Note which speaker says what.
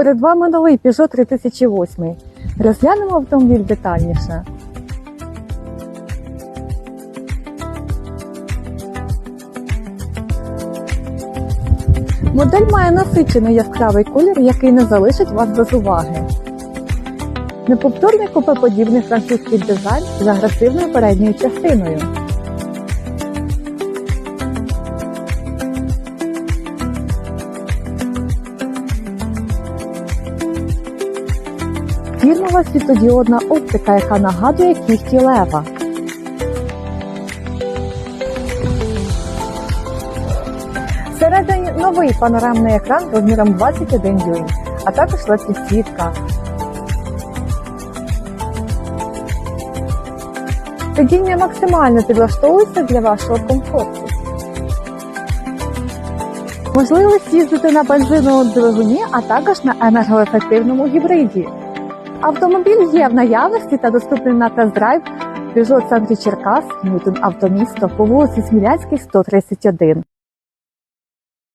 Speaker 1: Перед вами новий Peugeot 3008. Розглянемо автомобіль детальніше. Модель має насичений яскравий колір, який не залишить вас без уваги. Неповторний купеподібний французький дизайн з агресивною передньою частиною. Фірмова світлодіодна оптика, яка нагадує кігті лева. Всередині новий панорамний екран розміром 21 дюйм, а також лед-підсвітка. Сидіння максимально підлаштовується для вашого комфорту. Можливість їздити на бензиновому двигуні, а також на енергоефективному гібриді. Автомобіль є в наявності та доступний на тест-драйв Peugeot центрі Черкас, Ньютон Автомісто по вулиці Смілянській, 131.